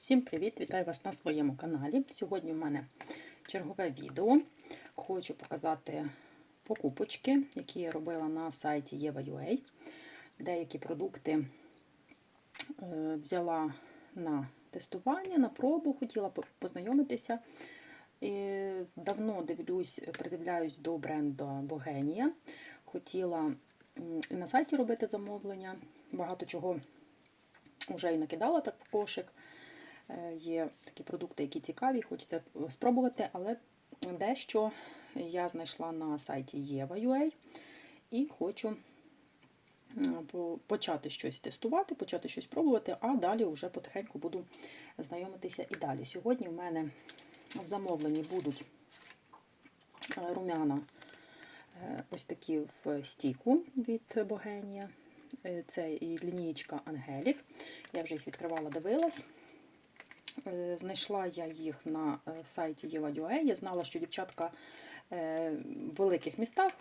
Всім привіт! Вітаю вас на своєму каналі. Сьогодні в мене чергове відео. Хочу показати покупочки, які я робила на сайті Єва.ua. Деякі продукти е, взяла на тестування, на пробу, хотіла познайомитися. І давно дивлюсь, придивляюсь до бренду Богенія. Хотіла на сайті робити замовлення. Багато чого вже і накидала так в кошик. Е, Є такі продукти, які цікаві, хочеться спробувати, але дещо я знайшла на сайті Єва.ua і хочу почати щось тестувати, почати щось пробувати, а далі вже потихеньку буду знайомитися і далі. Сьогодні в мене в замовленні будуть е, рум'яна е, ось такі в стіку від Богенія. Це і лінієчка Ангелік. Я вже їх відкривала, дивилась. Е, Знайшла я їх на е, сайті Єва.ua. Я знала, що дівчатка е, в великих містах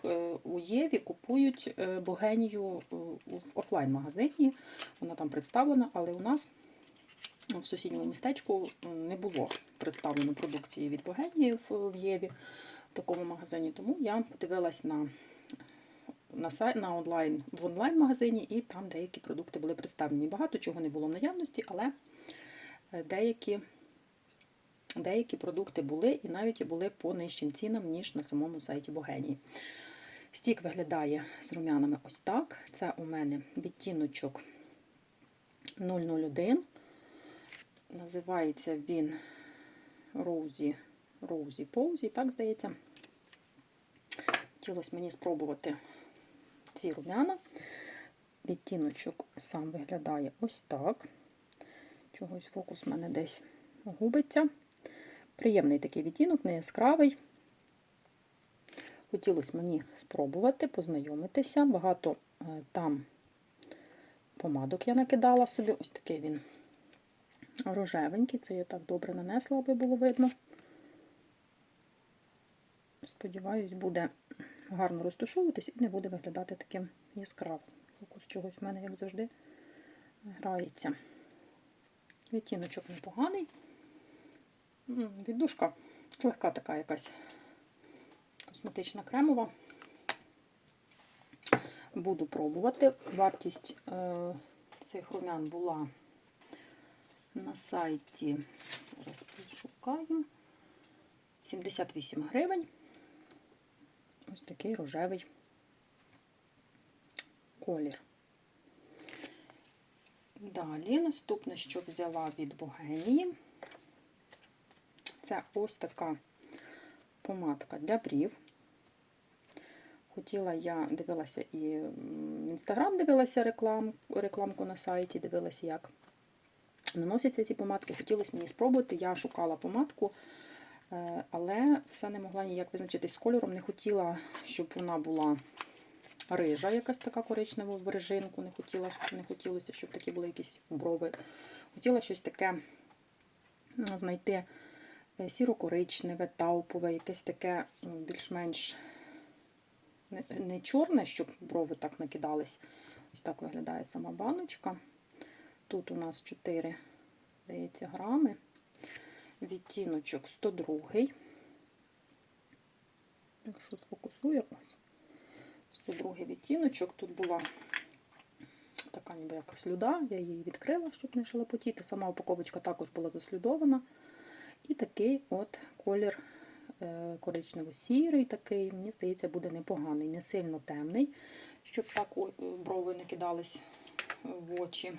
у Єві купують Богенію в офлайн-магазині. Вона там представлена, але у нас в сусідньому містечку не було представлено продукції від Богенії в Єві в такому магазині. Тому я подивилась на на сайт на онлайн в онлайн-магазині, і там деякі продукти були представлені. Багато чого не було в наявності, але деякі, деякі продукти були і навіть були по нижчим цінам, ніж на самому сайті Богенії. Стік виглядає з рум'янами ось так. Це у мене відтіночок 001. Називається він Роузі Роузі Поузі, так здається. Хотілося мені спробувати ці рум'яна. Відтіночок сам виглядає ось так. Чогось фокус в мене десь губиться. Приємний такий відтінок, не яскравий. Хотілося мені спробувати, познайомитися. Багато е, там помадок я накидала собі. Ось такий він рожевенький. Це я так добре нанесла, аби було видно. Сподіваюсь, буде гарно розташовуватись і не буде виглядати таким яскравим. Фокус чогось в мене, як завжди, грається. Відтіночок непоганий. Віддушка легка така якась косметична кремова. Буду пробувати. Вартість е, цих румян була на сайті, зараз шукаю, 78 гривень. Ось такий рожевий колір. Далі, наступне, що взяла від Богенії, це ось така помадка для брів. Хотіла я дивилася і в інстаграм дивилася реклам, рекламку на сайті, дивилася, як наносяться ці помадки. Хотілося мені спробувати. Я шукала помадку, е, але все не могла ніяк визначитись з кольором. Не хотіла, щоб вона була рижа, якась така коричнева в режинку. Не хотіла, не хотілося, щоб такі були якісь брови. Хотіла щось таке знайти е, сіро-коричневе, таупове, якесь таке більш-менш не, не чорне, щоб брови так накидались. Ось так виглядає сама баночка. Тут у нас 4, здається, грами. Відтіночок 102. Якщо сфокусує, ось. 102 відтіночок. Тут була така ніби як слюда, я її відкрила, щоб не шелепотіти. Сама упаковочка також була заслюдована. І такий от колір е, коричнево-сірий, такий, мені здається, буде непоганий, не сильно темний, щоб так брови не кидались в очі.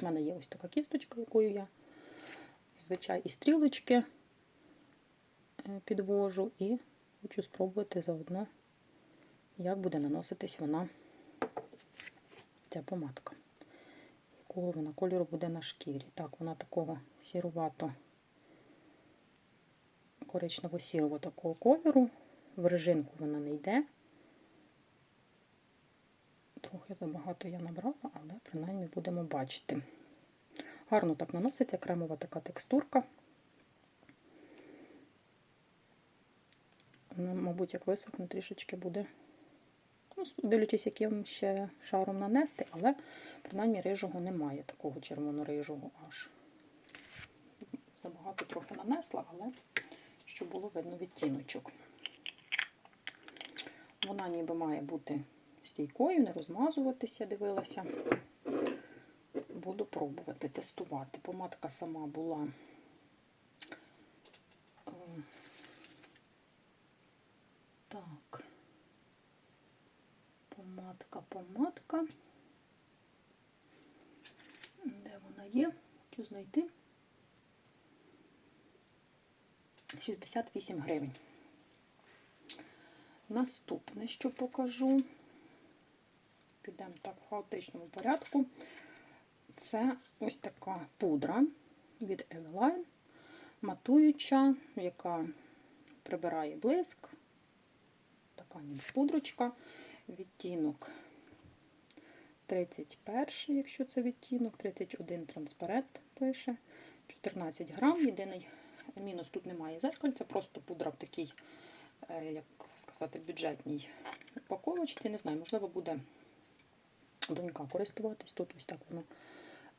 У мене є ось така кісточка, якою я звичай і стрілочки е, підвожу, і хочу спробувати заодно, як буде наноситись вона, ця помадка. Якого вона кольору буде на шкірі. Так, вона такого сірувато, коричнево-сірого такого кольору. В режинку вона не йде. Трохи забагато я набрала, але принаймні будемо бачити. Гарно так наноситься, кремова така текстурка. Мабуть, як висохне, трішечки буде. Дивлячись, яким ще шаром нанести, але принаймні рижого немає, такого червоно-рижого аж. забагато трохи нанесла, але щоб було видно відтіночок. Вона ніби має бути стійкою, не розмазуватися, дивилася. Буду пробувати, тестувати. Помадка сама була. е, Так. Помадка, помадка. Де вона є? Хочу знайти. 68 гривень. Наступне, що покажу, підемо так в хаотичному порядку. Це ось така пудра від Eveline, матуюча, яка прибирає блиск. Така ніби пудрочка. Відтінок 31, якщо це відтінок, 31 транспарент пише, 14 грам. Єдиний мінус тут немає зеркальця, просто пудра в такій, е, як сказати, бюджетній упаковочці. Не знаю, можливо, буде донька користуватись. Тут ось так воно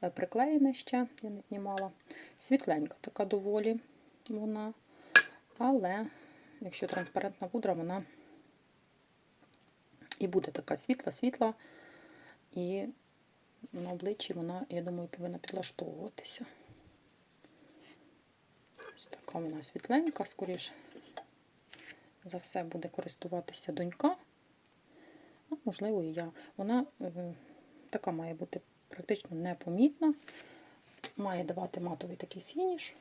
е, приклеєне ще, я не знімала. Світленька така доволі вона. Але якщо транспарентна пудра, вона і буде така світла-світла, і на обличчі вона, я думаю, повинна підлаштовуватися. Ось така вона світленька, скоріш за все буде користуватися донька. А можливо, і я. Вона така має бути практично непомітна. Має давати матовий такий фініш.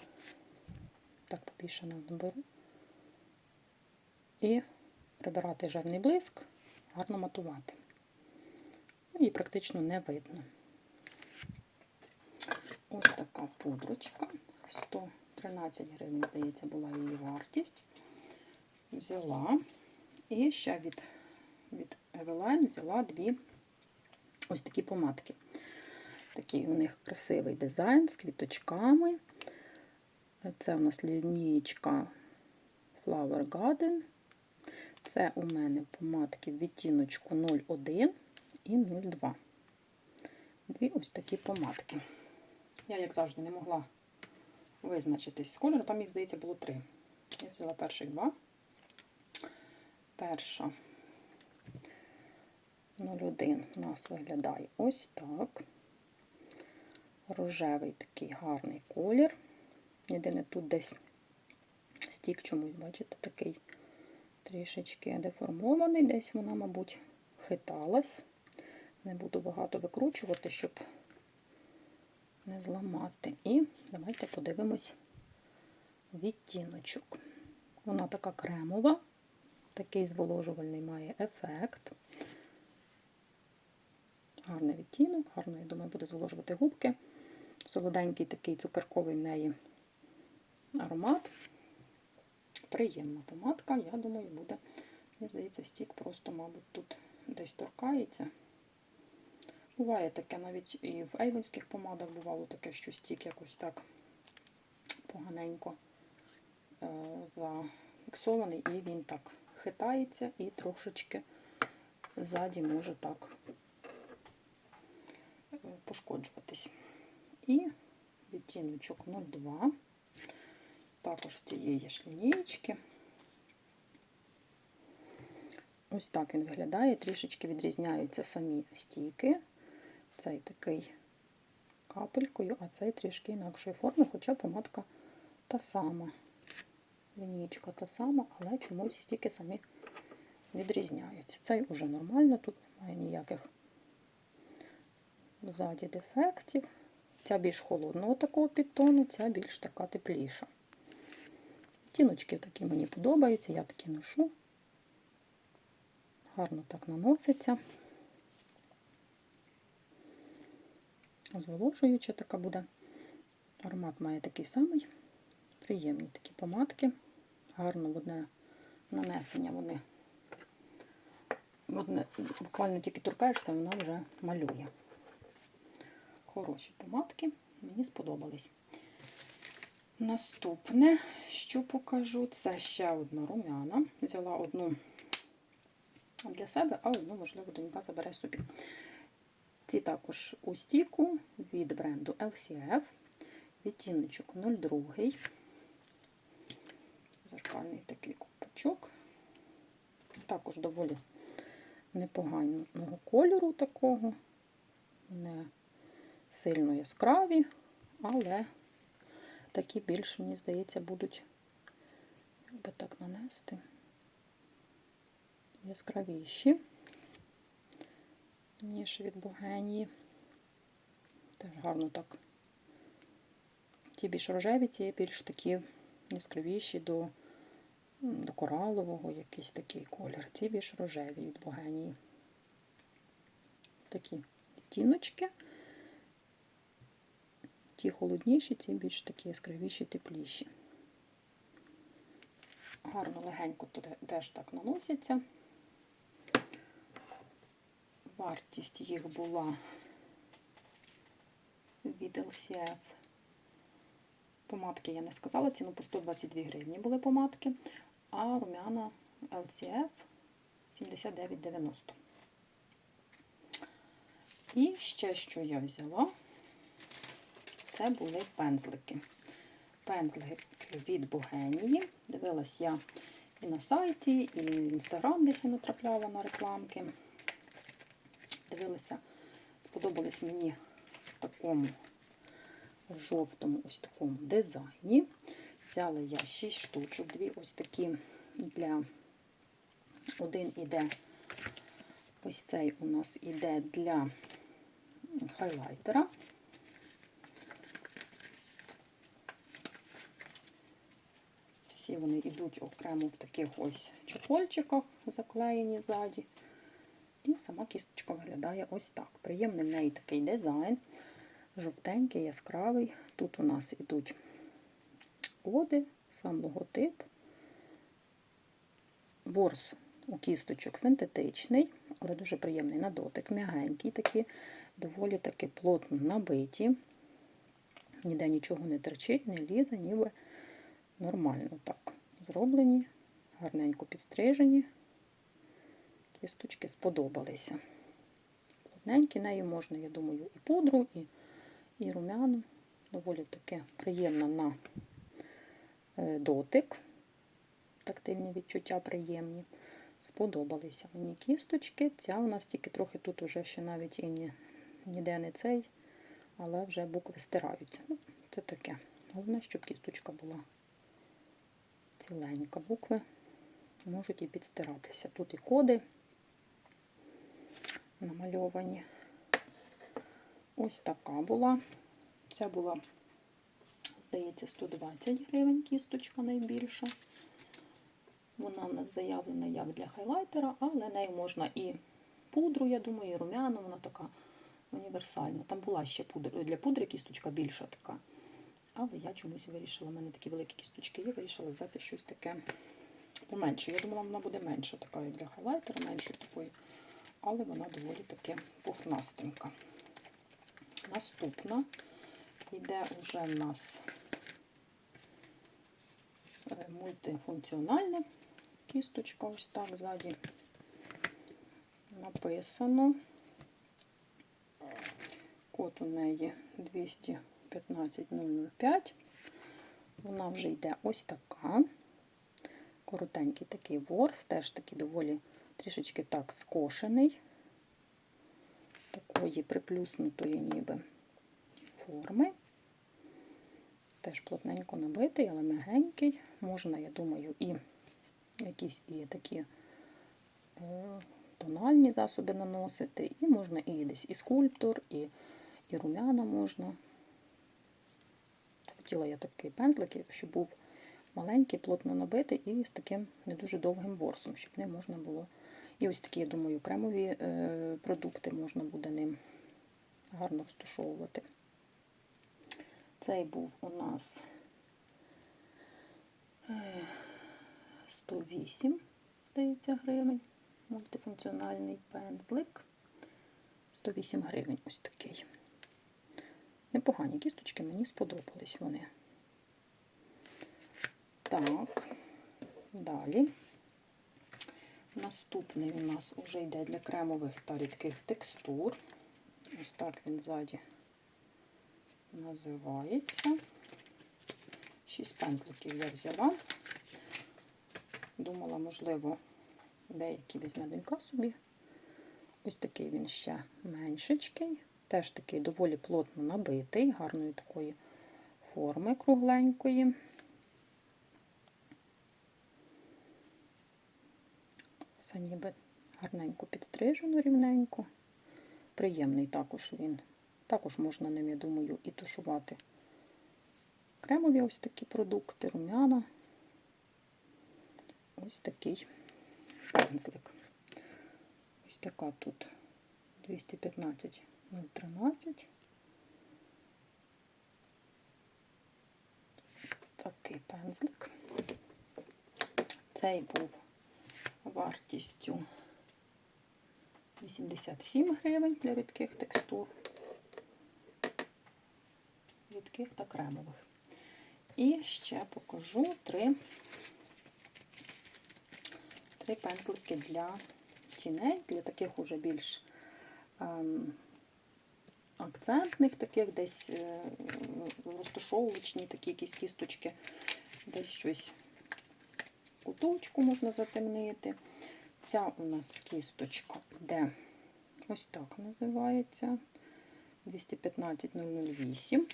Так, побільше наберу. І прибирати жирний блиск, гарно матувати. Ну, І практично не видно. Ось така пудрочка. 113 гривень, здається, була її вартість. Взяла. І ще від, від Eveline взяла дві ось такі помадки. Такий у них красивий дизайн з квіточками. Це у нас лінієчка Flower Garden. Це у мене помадки в відтіночку 01 і 02. Дві ось такі помадки. Я, як завжди, не могла визначитись з кольору. Там їх, здається, було три. Я взяла перших два. Перша 01 у нас виглядає ось так. Рожевий такий гарний колір. Єдине тут десь стік чомусь, бачите, такий трішечки деформований, десь вона, мабуть, хиталась. Не буду багато викручувати, щоб не зламати. І давайте подивимось відтіночок. Вона така кремова, такий зволожувальний має ефект. Гарний відтінок, гарно, я думаю, буде зволожувати губки. Солоденький такий цукерковий в неї аромат. Приємна помадка, я думаю, буде. Мені здається, стік просто, мабуть, тут десь торкається. Буває таке, навіть і в ейвенських помадах бувало таке, що стік якось так поганенько е, зафіксований, і він так хитається і трошечки ззаді може так е, пошкоджуватись. І відтіночок 02, також з цієї ж лінієчки. Ось так він виглядає, трішечки відрізняються самі стійки. Цей такий капелькою, а цей трішки інакшої форми, хоча помадка та сама. Лінійка та сама, але чомусь стійки самі відрізняються. Цей уже нормально, тут немає ніяких ззаді дефектів. Ця більш холодного такого підтону, ця більш така тепліша. Тіночки такі мені подобаються, я такі ношу. Гарно так наноситься. Зволожуюча така буде. Аромат має такий самий. Приємні такі помадки. Гарно в одне нанесення вони. Одне, буквально тільки торкаєшся, вона вже малює. Хороші помадки, мені сподобались. Наступне, що покажу, це ще одна румяна. Взяла одну для себе, а одну, можливо, донька забере собі. Ці також у стіку від бренду LCF. відтіночок 02. Зеркальний такий купачок. Також доволі непоганого кольору такого, не сильно яскраві, але такі більш, мені здається, будуть, як би так нанести, яскравіші, ніж від Богенії. Теж гарно так. Ті більш рожеві, ті більш такі яскравіші до, до коралового, якийсь такий колір. Ці більш рожеві від Богенії. Такі відтіночки. Ті холодніші, ті більш такі яскравіші, тепліші. Гарно легенько туди теж так наносяться. Вартість їх була від LCF. Помадки я не сказала, ціну по 122 гривні були помадки, а румяна LCF 79,90. І ще, що я взяла, це були пензлики. Пензлики від Богенії. Дивилась я і на сайті, і в інстаграм десь я натрапляла на рекламки. Дивилася, сподобались мені в такому жовтому ось такому дизайні. Взяла я 6 штучок, дві ось такі для один іде, ось цей у нас іде для хайлайтера. Всі вони йдуть окремо в таких ось чохольчиках, заклеєні ззаді. І сама кісточка виглядає ось так. Приємний в неї такий дизайн, жовтенький, яскравий. Тут у нас йдуть коди, сам логотип. Ворс у кісточок синтетичний, але дуже приємний на дотик, м'ягенький, такі, доволі таки плотно набиті. Ніде нічого не терчить, не лізе, ніби нормально так зроблені, гарненько підстрижені. Кісточки сподобалися. Плотненькі, нею можна, я думаю, і пудру, і, і румяну. Доволі таке приємно на е, дотик. Тактильні відчуття приємні. Сподобалися мені кісточки. Ця у нас тільки трохи тут уже ще навіть і ні, ніде не цей, але вже букви стираються. Ну, Це таке. Головне, щоб кісточка була ціленька. Букви можуть і підстиратися. Тут і коди намальовані. Ось така була. Ця була, здається, 120 гривень кісточка найбільша. Вона в нас заявлена як для хайлайтера, але нею можна і пудру, я думаю, і румяну, вона така універсальна. Там була ще пудра, для пудри кісточка більша така. Але я чомусь вирішила, в мене такі великі кісточки є, вирішила взяти щось таке поменше. Я думала, вона буде менша, така як для хайлайтера, меншої такої. Але вона доволі таки пухнастенька. Наступна йде вже в нас е, мультифункціональна кісточка, ось так ззаді написано. Код у неї 215.005. Вона вже йде ось така. Коротенький такий ворс, теж такий доволі трішечки так скошений, такої приплюснутої ніби форми. Теж плотненько набитий, але мягенький. Можна, я думаю, і якісь і такі е, тональні засоби наносити, і можна і десь і скульптор, і, і румяна можна. Хотіла я такий пензлик, щоб був маленький, плотно набитий і з таким не дуже довгим ворсом, щоб не можна було. І ось такі, я думаю, кремові е, продукти можна буде ним гарно розташовувати. Цей був у нас 108, здається, гривень. Мультифункціональний пензлик. 108 гривень ось такий. Непогані кісточки, мені сподобались вони. Так, далі. Наступний у нас вже йде для кремових та рідких текстур. Ось так він ззаді називається. 6 пензликів я взяла. Думала, можливо, деякі візьме донька собі. Ось такий він ще меншечкий. Теж такий доволі плотно набитий, гарної такої форми кругленької. Все ніби гарненько підстрижено, рівненько. Приємний також він. Також можна ним, я думаю, і тушувати кремові ось такі продукти, рум'яна. Ось такий пензлик. Ось така тут 215 013. Такий пензлик. Цей був вартістю. 87 гривень для рідких текстур, рідких та кремових. І ще покажу три, три пензлики для тіней, для таких уже більш ем, акцентних, таких десь е, розташовувачні, такі якісь кісточки, десь щось куточку можна затемнити. Ця у нас кісточка йде ось так називається 215008.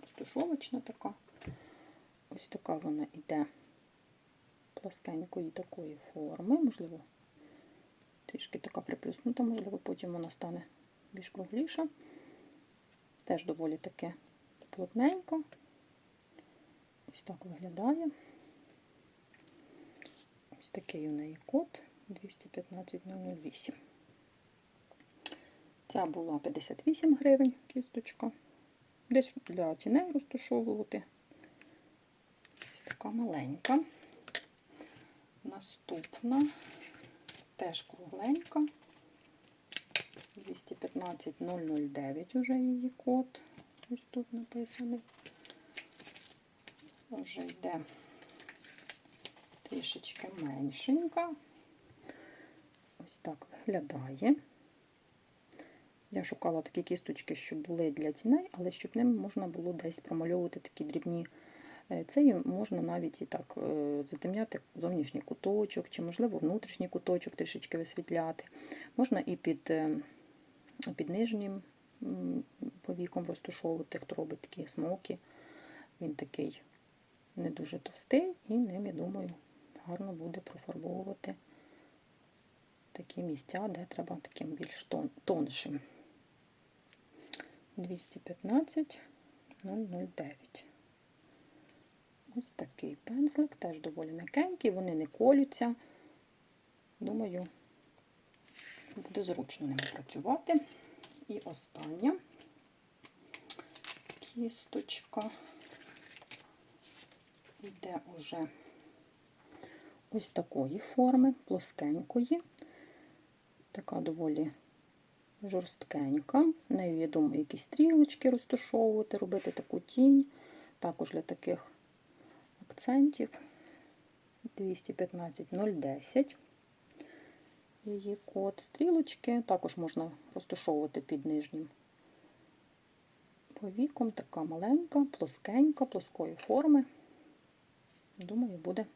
Розташовочна така. Ось така вона йде плоскенької такої форми, можливо, трішки така приплюснута, можливо, потім вона стане більш кругліша. Теж доволі таке плотненько. Ось так виглядає. Такий у неї код 215008. Ця була 58 гривень кісточка. Десь для тіней розташовувати. Ось така маленька. Наступна теж кругленька. 215 уже її код. Ось тут написаний. Вже йде трішечки меншенька. Ось так виглядає. Я шукала такі кісточки, щоб були для тіней, але щоб ним можна було десь промальовувати такі дрібні. Це можна навіть і так е, затемняти зовнішній куточок, чи, можливо, внутрішній куточок трішечки висвітляти. Можна і під е, під нижнім повіком розташовувати, хто робить такі смоки. Він такий не дуже товстий, і ним, я думаю, гарно буде профарбовувати такі місця, де треба таким більш тон, тоншим. 215 009. Ось такий пензлик, теж доволі м'якенький, вони не колються. Думаю, буде зручно ними працювати. І остання кісточка йде уже ось такої форми, плоскенької, така доволі жорсткенька. Нею, я думаю, якісь стрілочки розташовувати, робити таку тінь, також для таких акцентів 215 010 її код. Стрілочки також можна розташовувати під нижнім повіком. Така маленька, плоскенька, плоскої форми. Думаю, буде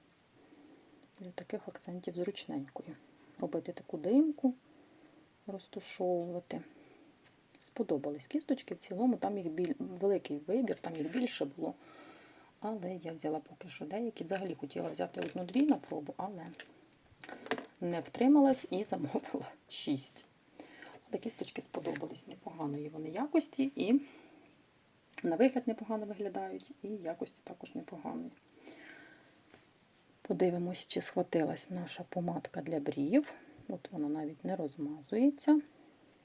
для таких акцентів зручненькою. Робити таку димку, розташовувати. Сподобались кісточки, в цілому там їх біль... великий вибір, там їх більше було. Але я взяла поки що деякі. Взагалі хотіла взяти одну-дві на пробу, але не втрималась і замовила 6. Але кісточки сподобались непоганої вони якості, і на вигляд непогано виглядають, і якості також непоганої. Подивимось, чи схватилась наша помадка для брів. От вона навіть не розмазується.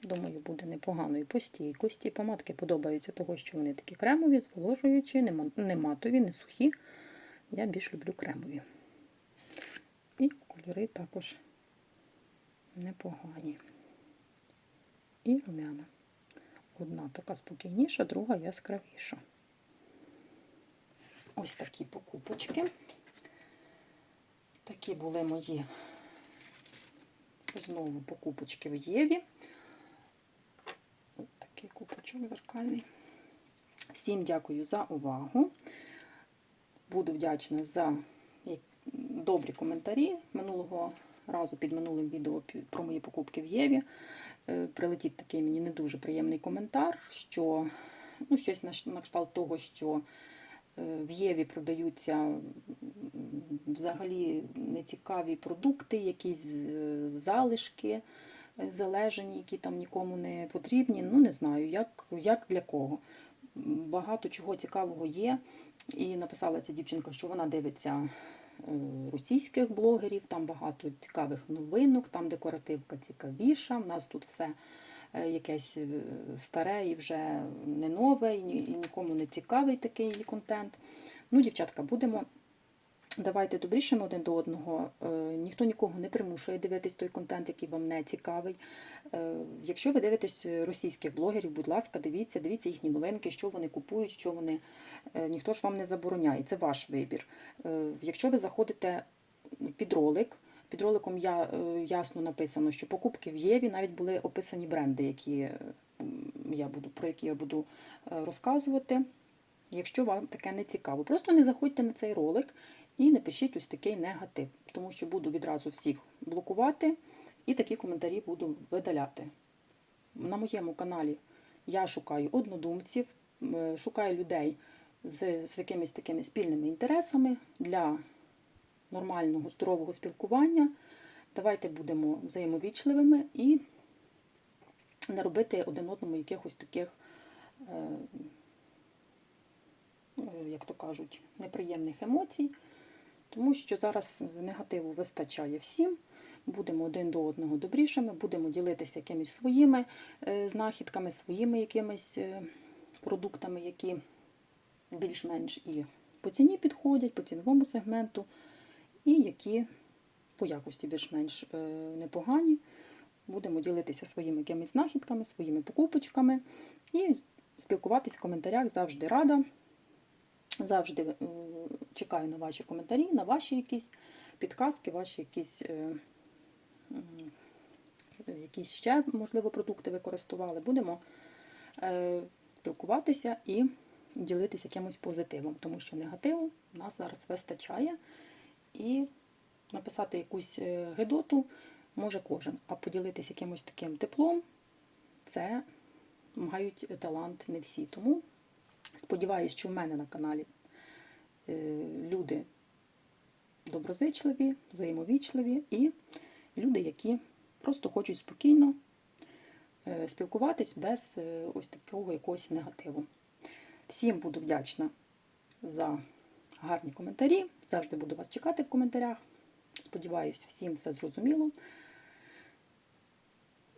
Думаю, буде непоганої по стійкості. Помадки подобаються того, що вони такі кремові, зволожуючі, не матові, не сухі. Я більш люблю кремові. І кольори також непогані. І рум'яна. Одна така спокійніша, друга яскравіша. Ось такі покупочки. Такі були мої знову покупочки в Єві. Ось такий купочок зеркальний. Всім дякую за увагу. Буду вдячна за добрі коментарі. Минулого разу під минулим відео про мої покупки в Єві. е, Прилетів такий мені не дуже приємний коментар, що ну, щось на кшталт того, що в Єві продаються взагалі нецікаві продукти, якісь е, залишки е, залежені, які там нікому не потрібні. Ну, не знаю, як, як для кого. Багато чого цікавого є. І написала ця дівчинка, що вона дивиться е, російських блогерів, там багато цікавих новинок, там декоративка цікавіша. У нас тут все якесь е, старе і вже не нове, і нікому не цікавий такий контент. Ну, дівчатка, будемо. Давайте добрішими один до одного. Е, Ніхто нікого не примушує дивитись той контент, який вам не цікавий. Е, Якщо ви дивитесь російських блогерів, будь ласка, дивіться, дивіться їхні новинки, що вони купують, що вони. е, Ніхто ж вам не забороняє, це ваш вибір. Е, Якщо ви заходите під ролик, під роликом я, е, ясно написано, що покупки в Єві навіть були описані бренди, які я буду, про які я буду е, розказувати. Якщо вам таке не цікаво, просто не заходьте на цей ролик і не пишіть ось такий негатив, тому що буду відразу всіх блокувати і такі коментарі буду видаляти. На моєму каналі я шукаю однодумців, е, шукаю людей з, з якимись такими спільними інтересами для нормального, здорового спілкування. Давайте будемо взаємовічливими і не робити один одному якихось таких, е, е, як то кажуть, неприємних емоцій, тому що зараз негативу вистачає всім. Будемо один до одного добрішими, будемо ділитися якимись своїми е, знахідками, своїми якимись е, продуктами, які більш-менш і по ціні підходять, по ціновому сегменту, і які по якості більш-менш е, непогані. Будемо ділитися своїми якимись знахідками, своїми покупочками і спілкуватись в коментарях завжди рада. Завжди е, чекаю на ваші коментарі, на ваші якісь підказки, ваші якісь, е, якісь ще, можливо, продукти ви користували. Будемо спілкуватися і ділитися якимось позитивом, тому що негативу у нас зараз вистачає. І написати якусь е, гидоту може кожен, а поділитися якимось таким теплом це мають талант не всі. Тому сподіваюся, що в мене на каналі е, люди доброзичливі, взаємовічливі і люди, які просто хочуть спокійно е, спілкуватись без ось такого якогось негативу. Всім буду вдячна за гарні коментарі. Завжди буду вас чекати в коментарях. Сподіваюсь, всім все зрозуміло.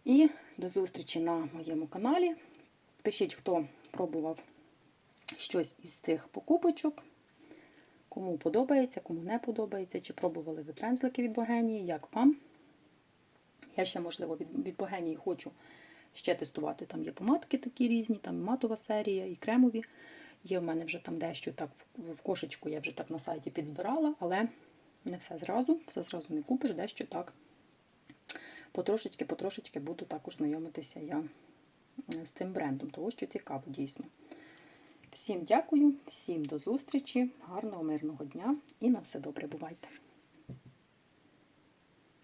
І до зустрічі на моєму каналі. Пишіть, хто пробував щось із цих покупочок. Кому подобається, кому не подобається, чи пробували ви пензлики від Богенії, як вам. Я ще, можливо, від, від Богенії хочу ще тестувати. Там є помадки такі різні, там матова серія і кремові. Є в мене вже там дещо так в, кошечку я вже так на сайті підзбирала, але не все зразу, все зразу не купиш, дещо так. Потрошечки, потрошечки буду також знайомитися я з цим брендом, тому що цікаво дійсно. Всім дякую, всім до зустрічі, гарного, мирного дня і на все добре бувайте!